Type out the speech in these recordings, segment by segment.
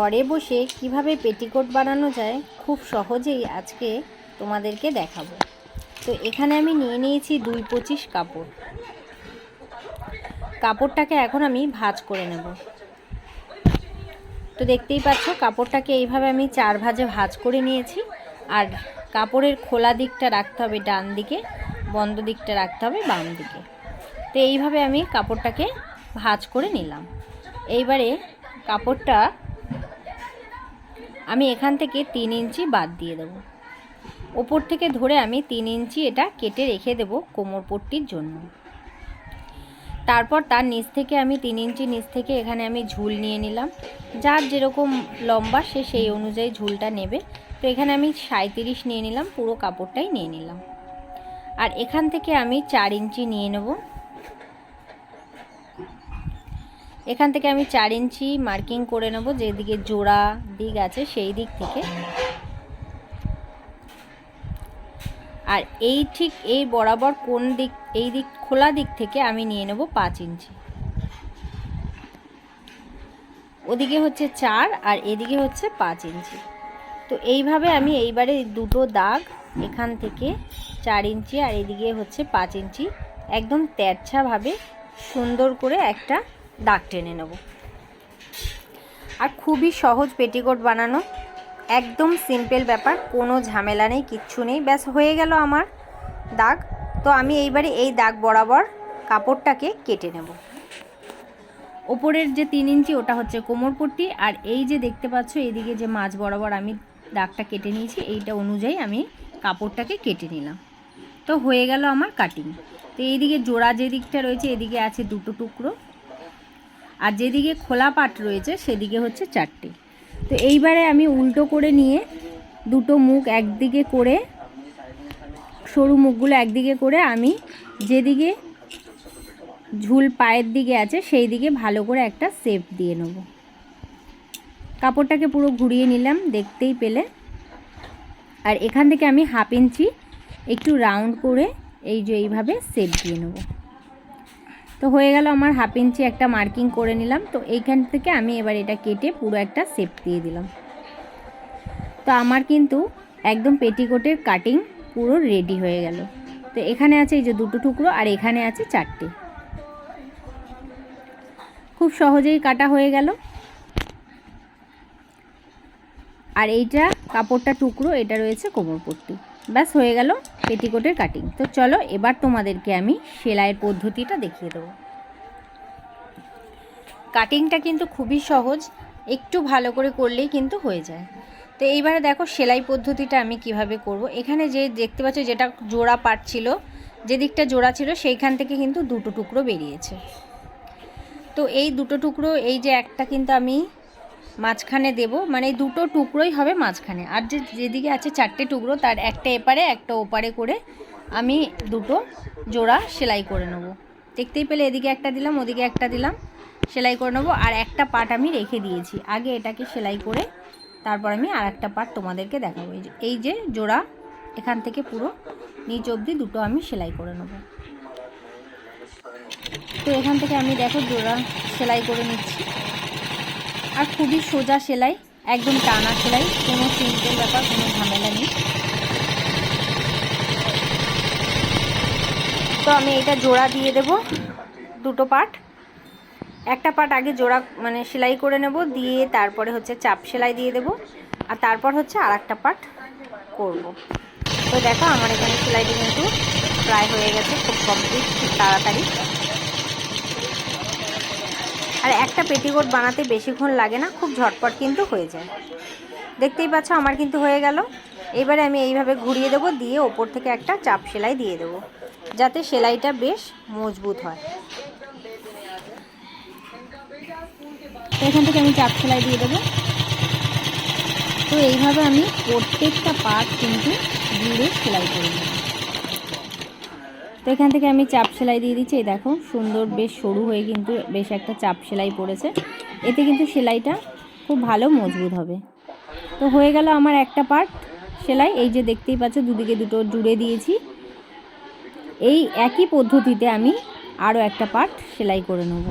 ঘরে বসে কীভাবে পেটিকোট বানানো যায় খুব সহজেই আজকে তোমাদেরকে দেখাবো। তো এখানে আমি নিয়ে নিয়েছি দুই পঁচিশ কাপড়। কাপড়টাকে এখন আমি ভাজ করে নেব। তো দেখতেই পাচ্ছ, কাপড়টাকে এইভাবে আমি চার ভাজে ভাজ করে নিয়েছি। আর কাপড়ের খোলা দিকটা রাখতে হবে ডান দিকে, বন্ধ দিকটা রাখতে হবে বাম দিকে। তো এইভাবে আমি কাপড়টাকে ভাজ করে নিলাম। এইবারে কাপড়টা আমি এখান থেকে তিন ইঞ্চি বাদ দিয়ে দেবো। ওপর থেকে ধরে আমি তিন ইঞ্চি এটা কেটে রেখে দেবো কোমর পট্টির জন্য। তারপর তার নিচ থেকে আমি তিন ইঞ্চি নিচ থেকে এখানে আমি ঝুল নিয়ে নিলাম। যার যেরকম লম্বা, সে সেই অনুযায়ী ঝুলটা নেবে। তো এখানে আমি সাঁত্রিশ নিয়ে নিলাম, পুরো কাপড়টাই নিয়ে নিলাম। আর এখান থেকে আমি চার ইঞ্চি নিয়ে নেব। এখান থেকে আমি চার ইঞ্চি মার্কিং করে নেব, যেদিকে জোড়া দিক আছে সেই দিক থেকে। আর এই ঠিক এই বরাবর কোন দিক, এই দিক, খোলা দিক থেকে আমি নিয়ে নেব পাঁচ ইঞ্চি। ওদিকে হচ্ছে চার আর এদিকে হচ্ছে পাঁচ ইঞ্চি। তো এইভাবে আমি এইবারে দুটো দাগ এখান থেকে চার ইঞ্চি আর এদিকে হচ্ছে পাঁচ ইঞ্চি, একদম তেরছাভাবে সুন্দর করে একটা দাগ টেনে নেব। আর খুবই সহজ পেটিকোট বানানো। একদম সিম্পল ব্যাপার, কোনো ঝামেলা নেই, কিচ্ছু নেই। ব্যাস, হয়ে গেল আমার দাগ। তো আমি এইবারে এই দাগ বরাবর কাপড়টাকে কেটে নেব। ওপরের যে তিন ইঞ্চি, ওটা হচ্ছে কোমরপট্টি আর এই যে দেখতে পাচ্ছ, এদিকে যে মাছ বরাবর আমি দাগটা কেটে নিয়েছি, এইটা অনুযায়ী আমি কাপড়টাকে কেটে নিলাম। তো হয়ে গেল আমার কাটিং তো এইদিকে জোড়া যে দিকটা রয়েছে, এদিকে আছে দুটো টুকরো। আর যেদিকে খোলা পাট রয়েছে, সেদিকে হচ্ছে চারটে। তো এইবারে আমি উল্টো করে নিয়ে দুটো মুখ একদিকে করে, সরু মুখগুলো একদিকে করে আমি যেদিকে ঝুল পায়ের দিকে আছে সেই দিকে ভালো করে একটা শেপ দিয়ে নেব। কাপড়টাকে পুরো ঘুরিয়ে নিলাম, দেখতেই পেলে। আর এখান থেকে আমি হাফ ইঞ্চি একটু রাউন্ড করে এই যে এইভাবে শেপ দিয়ে নেব। তো হয়ে গেল আমার হাফ ইঞ্চি একটা মার্কিং করে নিলাম। তো এইখান থেকে আমি এবার এটা কেটে পুরো একটা শেপ দিয়ে দিলাম। তো আমার কিন্তু একদম পেটিকোটের কাটিং পুরো রেডি হয়ে গেল। তো এখানে আছে এই যে দুটো টুকরো আর এখানে আছে চারটে। খুব সহজেই কাটা হয়ে গেল। আর এইটা কাপড়টা টুকরো, এটা রয়েছে কোমরপট্টি। ব্যাস হয়ে গেল। পেটিকোটের কাটিং তো চলো এবার তোমাদেরকে আমি সেলাইয়ের পদ্ধতিটা দেখিয়ে দেবো। কাটিংটা কিন্তু খুবই সহজ, একটু ভালো করে করলেই কিন্তু হয়ে যায়। তো এইবারে দেখো সেলাই পদ্ধতিটা আমি কীভাবে করব। এখানে যে দেখতে পাচ্ছ যেটা জোড়া পাট ছিল, যে দিকটা জোড়া ছিল সেইখান থেকে কিন্তু দুটো টুকরো বেরিয়েছে। তো এই দুটো টুকরো, এই যে একটা কিন্তু আমি মাঝখানে দেব মানে দুটো টুকরোই হবে মাঝখানে। আর যে যেদিকে আছে চারটে টুকরো, তার একটা এপারে, একটা ওপারে করে আমি দুটো জোড়া সেলাই করে নেব। দেখতেই পেলে এদিকে একটা দিলাম, ওদিকে একটা দিলাম, সেলাই করে নেব। আর একটা পাট আমি রেখে দিয়েছি। আগে এটাকে সেলাই করে তারপর আমি আর একটা পাট তোমাদেরকে দেখাবো। এই যে জোড়া, এখান থেকে পুরো নিচ অবধি দুটো আমি সেলাই করে নেব। তো এখান থেকে আমি দেখো জোড়া সেলাই করে নিচ্ছি। আর খুবই সোজা সেলাই, একদম টানা সেলাই, কোনো সিম্পল ব্যাপার, কোনো ঝামেলা নেই। তো আমি এটা জোড়া দিয়ে দেব, দুটো পাট একটা পাট আগে জোড়া মানে সেলাই করে নেব, দিয়ে তারপরে হচ্ছে চাপ সেলাই দিয়ে দেব, আর তারপর হচ্ছে আর একটা পাট করব। তো দেখো, আমার এখানে সেলাইটি কিন্তু প্রায় হয়ে গেছে, খুব কমপ্লিট খুব তাড়াতাড়ি। আর একটা পেটিকোট বানাতে বেশিক্ষণ লাগে না, খুব ঝটপট কিন্তু হয়ে যায়। দেখতেই পাচ্ছ, আমার কিন্তু হয়ে গেল। এবারে আমি এইভাবে ঘুরিয়ে দেবো, দিয়ে ওপর থেকে একটা চাপ সেলাই দিয়ে দেবো, যাতে সেলাইটা বেশ মজবুত হয়। এখান থেকে আমি চাপ সেলাই দিয়ে দেবো। তো এইভাবে আমি প্রত্যেকটা পার্ট কিন্তু ঘুরে সেলাই করে নেব। এখান থেকে আমি চাপ সেলাই দিয়ে দিচ্ছি, এই দেখো, সুন্দর বেশ সরু হয়ে কিন্তু বেশ একটা চাপ সেলাই পড়েছে। এতে কিন্তু সেলাইটা খুব ভালো মজবুত হবে। তো হয়ে গেল আমার একটা পার্ট সেলাই, এই যে দেখতেই পাচ্ছ, দুদিকে দুটো জুড়ে দিয়েছি। এই একই পদ্ধতিতে আমি আরও একটা পার্ট সেলাই করে নেব।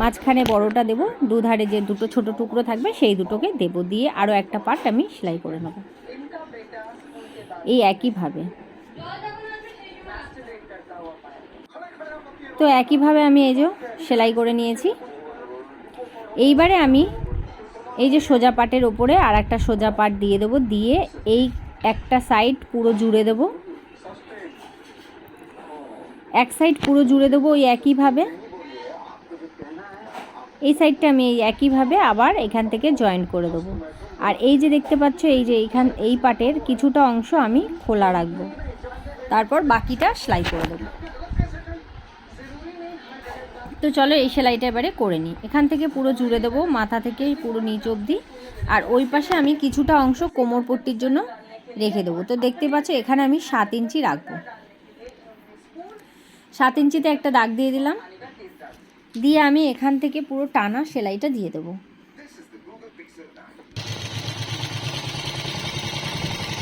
মাঝখানে বড়টা দেব, দুধারে যে দুটো ছোট টুকরো থাকবে, সেই দুটোকে দেব, দিয়ে আরও একটা পার্ট আমি সেলাই করে নেব। এই একইভাবে। তো একইভাবে আমি এই যে সেলাই করে নিয়েছি। এইবারে আমি এই যে সোজা পাটের ওপরে আর একটা সোজা পাট দিয়ে দেবো, দিয়ে এই একটা সাইড পুরো জুড়ে দেব। এক সাইড পুরো জুড়ে দেবো ওই একইভাবে। এই সাইডটা আমি এই একইভাবে আবার এখান থেকে জয়েন করে দেবো। আর এই যে দেখতে পাচ্ছ, এই যে এইখান, এই পাটের কিছুটা অংশ আমি খোলা রাখব। তারপর বাকিটা সেলাই করে দেবো। তো চলো এই সেলাইটা এবারে করে নিই। এখান থেকে পুরো জুড়ে দেবো, মাথা থেকে পুরো নিচ অবধি। আর ওই পাশে আমি কিছুটা অংশ কোমর পট্টির জন্য রেখে দেবো। তো দেখতে পাচ্ছ, এখানে আমি সাত ইঞ্চি রাখব। সাত ইঞ্চিতে একটা দাগ দিয়ে দিলাম। দিয়ে আমি এখান থেকে পুরো টানা সেলাইটা দিয়ে দেবো।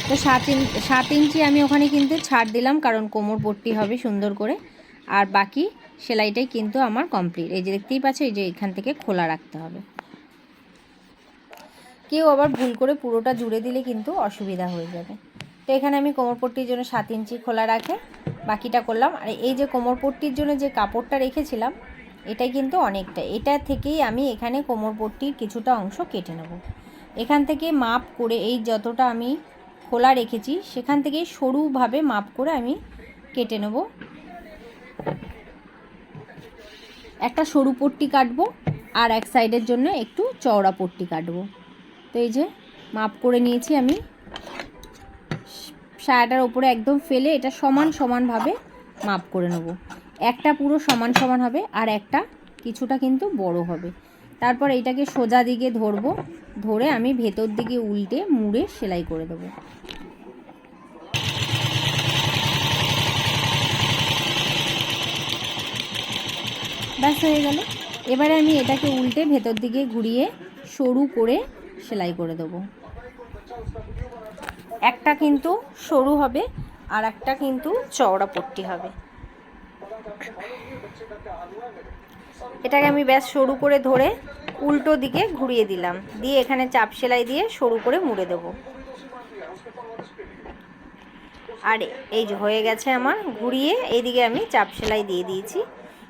তো সাত ইঞ্চি সাত ইঞ্চি আমি ওখানে কিন্তু ছাড় দিলাম, কারণ কোমর পট্টি হবে সুন্দর করে। আর বাকি সেলাইটাই কিন্তু আমার কমপ্লিট এই যে দেখতেই পাচ্ছ, এই যে এখান থেকে খোলা রাখতে হবে। কেউ আবার ভুল করে পুরোটা জুড়ে দিলে কিন্তু অসুবিধা হয়ে যাবে। তো এখানে আমি কোমরপট্টির জন্য সাত ইঞ্চি খোলা রাখে, বাকিটা করলাম। আর এই যে কোমরপট্টির জন্য যে কাপড়টা রেখেছিলাম, এটাই কিন্তু অনেকটা। এটা থেকেই আমি এখানে কোমরপট্টির কিছুটা অংশ কেটে নেব। এখান থেকে মাপ করে, এই যতটা আমি খোলা রেখেছি, সেখান থেকে সরুভাবে মাপ করে আমি কেটে নেব। একটা সরু পট্টি কাটবো আর এক সাইডের জন্য একটু চওড়া পট্টি কাটবো। তো এই যে মাপ করে নিয়েছি আমি। সায়াটার ওপরে একদম ফেলে এটা সমান সমানভাবে মাপ করে নেব। একটা পুরো সমান সমান হবে আর একটা কিছুটা কিন্তু বড় হবে। তারপর এইটাকে সোজা দিকে ধরবো। ধরে আমি ভেতর দিকে উল্টে মুড়ে সেলাই করে দেবো। ব্যাস হয়ে গেল। এবারে আমি এটাকে উল্টে ভেতর দিকে ঘুরিয়ে সরু করে সেলাই করে দেবো। একটা কিন্তু সরু হবে আর একটা কিন্তু চওড়া পট্টি হবে। এটাকে আমি ব্যাস সরু করে ধরে উল্টো দিকে ঘুরিয়ে দিলাম। দিয়ে এখানে চাপ সেলাই দিয়ে সরু করে মুড়ে দেবো। আর এই যে হয়ে গেছে আমার, ঘুরিয়ে এইদিকে আমি চাপ সেলাই দিয়ে দিয়েছি।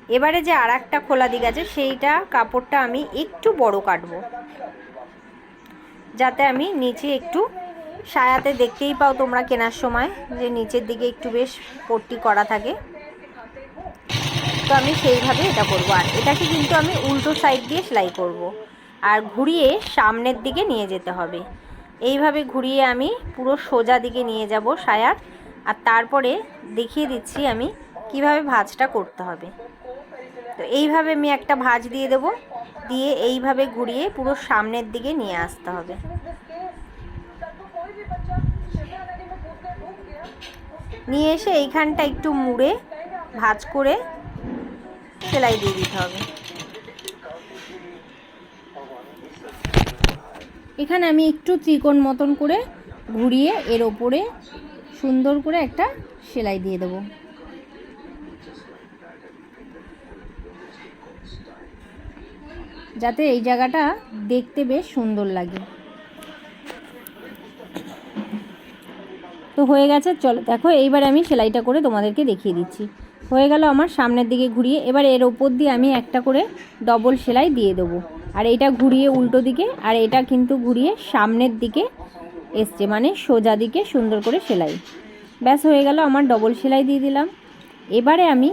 এবারে যে আর একটা খোলা দিক আছে, সেইটা কাপড়টা আমি একটু বড় কাটবো। যাতে আমি নিচে একটু সায়াতে দেখতেই পাও তোমরা কেনার সময়, যে নিচের দিকে একটু বেশ পট্টি করা থাকে। তো আমি সেইভাবে এটা করব। আর এটাকে কিন্তু আমি উল্টো সাইড দিয়ে সেলাই করব। আর ঘুরিয়ে সামনের দিকে নিয়ে যেতে হবে। এইভাবে ঘুরিয়ে আমি পুরো সোজা দিকে নিয়ে যাব সায়ার। আর তারপরে দেখিয়ে দিচ্ছি আমি কীভাবে ভাঁজটা করতে হবে। তো এইভাবে আমি একটা ভাঁজ দিয়ে দেব, দিয়ে এইভাবে ঘুরিয়ে পুরো সামনের দিকে নিয়ে আসতে হবে। নিয়ে এসে এইখানটা একটু মুড়ে, ভাজ করে সেলাই দিয়ে দিতে হবে। এখানে আমি একটু ত্রিকোণ মতন করে ঘুরিয়ে এর ওপরে সুন্দর করে একটা সেলাই দিয়ে দেবো। যাতে এই জায়গাটা দেখতে বেশ সুন্দর লাগে। তো হয়ে গেছে, চলো দেখো, এইবার আমি সেলাইটা করে তোমাদেরকে দেখিয়ে দিচ্ছি। হয়ে গেল আমার সামনের দিকে ঘুরিয়ে, এবার এর ওপর দিয়ে আমি একটা করে ডবল সেলাই দিয়ে দেবো। আর এটা ঘুরিয়ে উল্টো দিকে, আর এটা কিন্তু ঘুরিয়ে সামনের দিকে এসছে মানে সোজা দিকে সুন্দর করে সেলাই। ব্যাস, হয়ে গেল আমার ডবল সেলাই দিয়ে দিলাম। এবারে আমি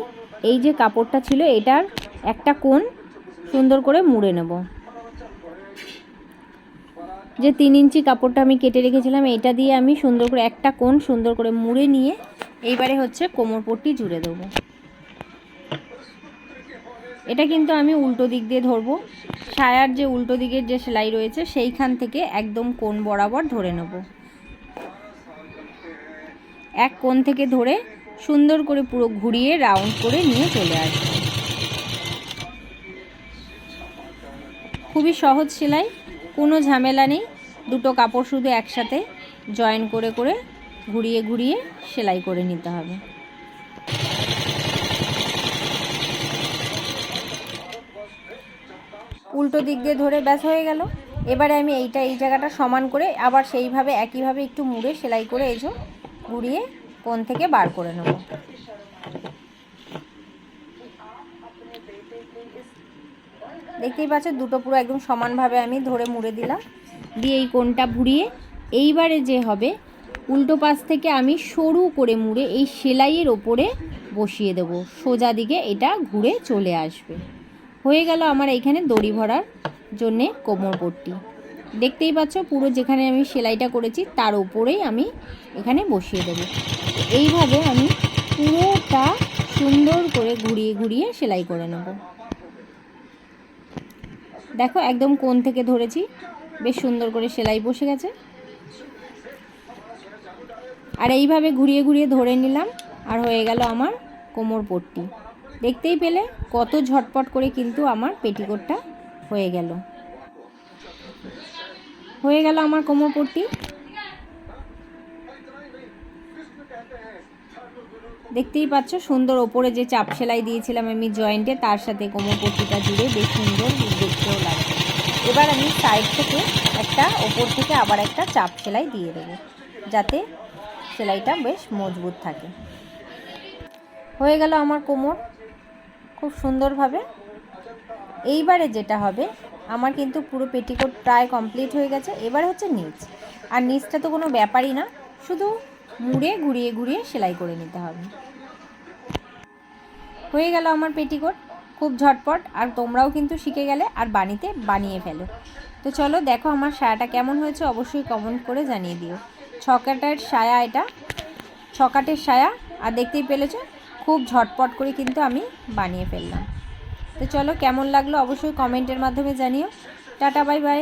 এই যে কাপড়টা ছিল, এটার একটা কোণ সুন্দর করে মুড়ে নেব। যে তিন ইঞ্চি কাপড়টা আমি কেটে রেখেছিলাম, এটা দিয়ে আমি সুন্দর করে একটা কোণ সুন্দর করে মুড়ে নিয়ে এইবারে হচ্ছে কোমর পট্টি জুড়ে দেবো। এটা কিন্তু আমি উল্টো দিক দিয়ে ধরবো। সায়ার যে উল্টো দিকের যে সেলাই রয়েছে, সেইখান থেকে একদম কোণ বরাবর ধরে নেব। এক কোণ থেকে ধরে সুন্দর করে পুরো ঘুরিয়ে, রাউন্ড করে নিয়ে চলে আসব। খুবই সহজ সেলাই, কোনো ঝামেলা নেই। দুটো কাপড় শুধু একসাথে জয়েন করে করে ঘুরিয়ে ঘুরিয়ে সেলাই করে নিতে হবে। উল্টো দিক দিয়ে ধরে ব্যাস হয়ে গেল। এবারে আমি এইটা, এই জায়গাটা সমান করে আবার সেইভাবে, একইভাবে একটু মুড়ে সেলাই করে যে ঘুরিয়ে কোন থেকে বার করে নেব। দেখতেই পাচ্ছ, দুটো পুরো একদম সমানভাবে আমি ধরে মুড়ে দিলাম। দিয়ে এই কোনটা ঘুরিয়ে এইবারে যে হবে, উল্টো পাশ থেকে আমি সরু করে মুড়ে এই সেলাইয়ের ওপরে বসিয়ে দেবো। সোজা দিকে এটা ঘুরে চলে আসবে। হয়ে গেল আমার এইখানে দড়ি ভরার জন্যে কোমর পট্টি। দেখতেই পাচ্ছ, পুরো যেখানে আমি সেলাইটা করেছি, তার উপরেই আমি এখানে বসিয়ে দেবো। এইভাবে আমি পুরোটা সুন্দর করে ঘুরিয়ে ঘুরিয়ে সেলাই করে নেব। দেখো, একদম কোন থেকে ধরেছি। বেশ সুন্দর করে সেলাই বসে গেছে। আর এইভাবে ঘুরিয়ে ঘুরিয়ে ধরে নিলাম, আর হয়ে গেল আমার কোমর পট্টি। দেখতেই পেলে কত ঝটপট করে কিন্তু আমার পেটিকোটটা হয়ে গেল। হয়ে গেল আমার কোমর পট্টি। দেখতেই পাচ্ছ, সুন্দর ওপরে যে চাপ সেলাই দিয়েছিলাম আমি জয়েন্টে, তার সাথে কোমর পট্টিটা জুড়ে বেশ সুন্দর দেখতেও লাগছে। এবার আমি সাইড থেকে একটা ওপর থেকে আবার একটা চাপ সেলাই দিয়ে দেবো, যাতে সেলাইটা বেশ মজবুত থাকে। হয়ে গেল আমার কোমর, খুব সুন্দরভাবে। এইবারে যেটা হবে, আমার কিন্তু পুরো পেটিকোট প্রায় কমপ্লিট হয়ে গেছে। এবার হচ্ছে নিচ। আর নিচটা তো কোনো ব্যাপারই না, শুধু মুড়ে ঘুরিয়ে ঘুরিয়ে সেলাই করে নিতে হবে। হয়ে গেল আমার পেটিকোট। খুব ঝটপট। আর তোমরাও কিন্তু শিখে গেলে আর বানিতে বানিয়ে ফেলো। তো চলো দেখো আমার সায়াটা কেমন হয়েছে। অবশ্যই কমেন্ট করে জানিয়ে দিও। ছকাটের সায়া এটা। ছকাটের সায়া। আর দেখতেই পেলেছ, খুব ঝটপট করে কিন্তু আমি বানিয়ে ফেললাম। তো চলো কেমন লাগল অবশ্যই কমেন্টের মাধ্যমে জানিও। Tata bye bye